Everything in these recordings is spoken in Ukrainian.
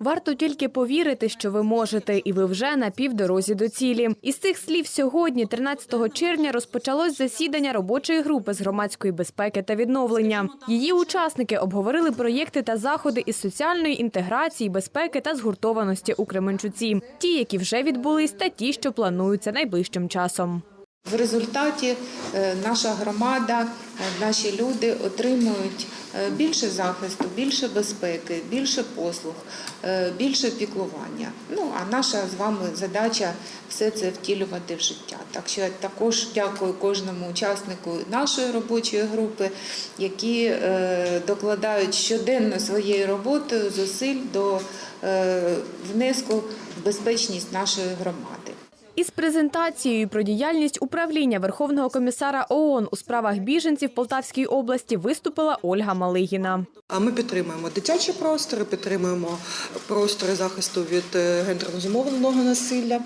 Варто тільки повірити, що ви можете, і ви вже на півдорозі до цілі. Із цих слів сьогодні, 13 червня, розпочалось засідання робочої групи з громадської безпеки та відновлення. Її учасники обговорили проєкти та заходи із соціальної інтеграції, безпеки та згуртованості у Кременчуці. Ті, які вже відбулись, та ті, що плануються найближчим часом. В результаті е, наша громада, е, наші люди отримують е, більше захисту, більше безпеки, більше послуг, більше піклування. Ну а наша з вами задача все це втілювати в життя. Так що я також дякую кожному учаснику нашої робочої групи, які докладають щоденно своєю роботою зусиль до внеску в безпечність нашої громади. Із презентацією про діяльність управління Верховного комісара ООН у справах біженців Полтавської області виступила Ольга Малигіна. Ми підтримуємо дитячі простори, підтримуємо простори захисту від е, гендерно зумовленого насилля.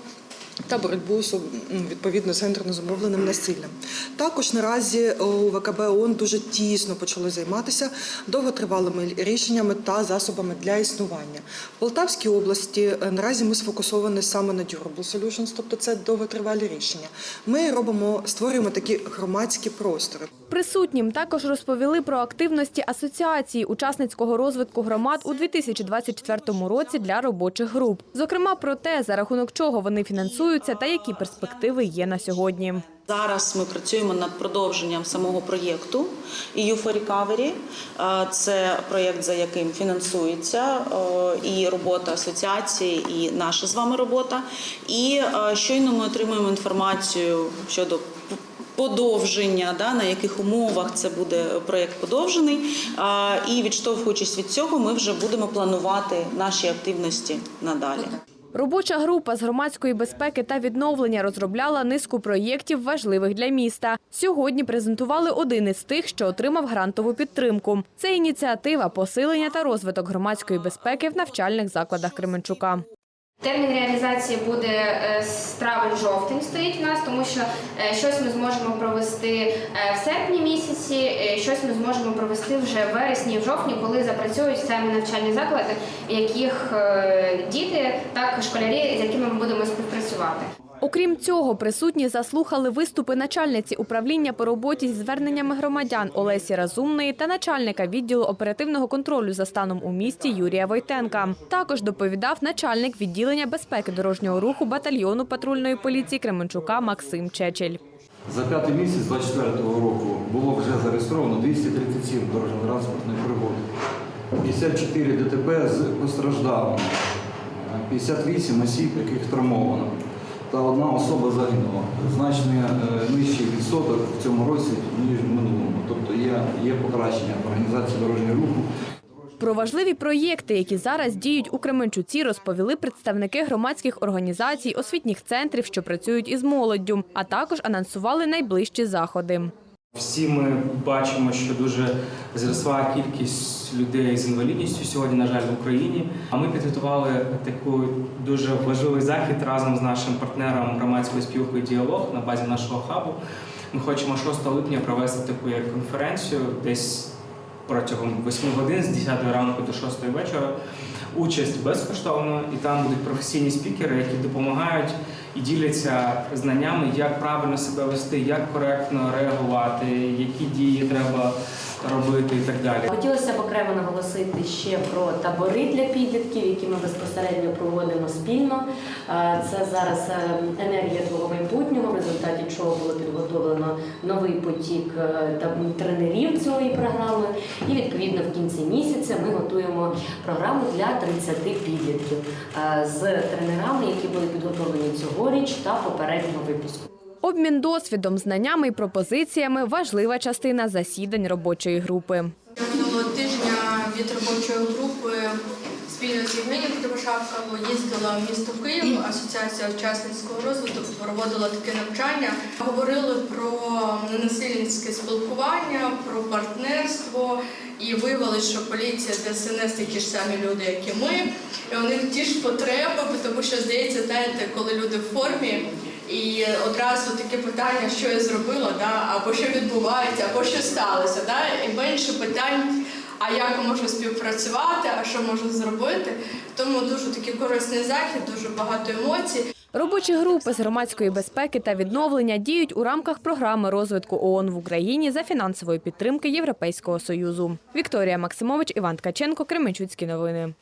Та боротьбу з, ну, відповідно з гендерно зумовленим насиллям. Також наразі у ВКБ ООН дуже тісно почали займатися довготривалими рішеннями та засобами для існування. В Полтавській області е, наразі ми сфокусовані саме на durable solutions, тобто це довготривалі рішення. Ми робимо створюємо такі громадські простори. Присутнім також розповіли про активності асоціації учасницького розвитку громад у 2024 році для робочих груп. Зокрема, про те, за рахунок чого вони фінансуються та які перспективи є на сьогодні. Зараз ми працюємо над продовженням самого проєкту EU for Recovery. Е, Це проєкт, за яким фінансується е, і робота асоціації, і наша з вами робота. І е, щойно ми отримуємо інформацію щодо подовження, да, на яких умовах це буде проєкт подовжений. І відштовхуючись від цього, ми вже будемо планувати наші активності надалі. Робоча група з громадської безпеки та відновлення розробляла низку проєктів важливих для міста. Сьогодні презентували один із тих, що отримав грантову підтримку. Це ініціатива посилення та розвиток громадської безпеки в навчальних закладах Кременчука. Термін реалізації буде е, з травень-жовтень стоїть у нас, тому що е, щось ми зможемо провести е, в серпні місяці, щось ми зможемо провести вже в вересні в жовтні, коли запрацюють самі навчальні заклади, в яких діти, так школярі, з якими ми будемо співпрацювати. Окрім цього, присутні заслухали виступи начальниці управління по роботі зі зверненнями громадян Олесі Разумної та начальника відділу оперативного контролю за станом у місті Юрія Войтенка. Також доповідав начальник відділення безпеки дорожнього руху батальйону патрульної поліції Кременчука Максим Чечель. За п'ятий місяць 24-го року було вже зареєстровано 237 дорожньо-транспортних пригод, 54 ДТП з постраждалими, 58 осіб, яких травмовано, та одна особа загинула. Значно е, нижчий відсоток в цьому році, ніж в минулому. Тобто є, є покращення в організації дорожнього руху. Про важливі проєкти, які зараз діють у Кременчуці, розповіли представники громадських організацій, освітніх центрів, що працюють із молоддю, а також анонсували найближчі заходи. Всі ми бачимо, що дуже зросла кількість людей з інвалідністю сьогодні, на жаль, в Україні. А ми підготували таку дуже важливий захід разом з нашим партнером громадської спілкою Діалог на базі нашого хабу. Ми хочемо 6 липня провести таку як конференцію десь протягом 8 годин з 10 ранку до 6 вечора. Участь безкоштовно, і там будуть професійні спікери, які допомагають і діляться знаннями, як правильно себе вести, як коректно реагувати, які дії треба робити і так далі. Хотілося б окремо наголосити ще про табори для підлітків, які ми безпосередньо проводимо спільно. Це зараз е, енергія твого майбутнього, в результаті чого було підготовлено новий потік е, тренерів цієї програми. І відповідно в кінці місяця ми готуємо програму для 30 підлітків е, з тренерами, які були підготовлені цьогоріч та попереднього випуску. Обмін досвідом, знаннями і пропозиціями важлива частина засідань робочої групи. Минулого тижня від робочої групи спільно з Євгенією Кривошапковою їздила в місто Київ, Асоціація учасницького розвитку проводила таке навчання. Говорили про ненасильницьке спілкування, про партнерство. І виявилось, що поліція ДСНС такі ж самі люди, як і ми. І у них ті ж потреби, тому що здається, знаєте, коли люди в формі. І одразу таке питання, що я зробила, да? або що відбувається, або що сталося. Да? І менше питань, а як можу співпрацювати, а що можу зробити. Тому дуже такий корисний захід, дуже багато емоцій. Робочі групи з громадської безпеки та відновлення діють у рамках програми розвитку ООН в Україні за фінансової підтримки Європейського союзу. Вікторія Максимович, Іван Ткаченко, Кременчуцькі новини.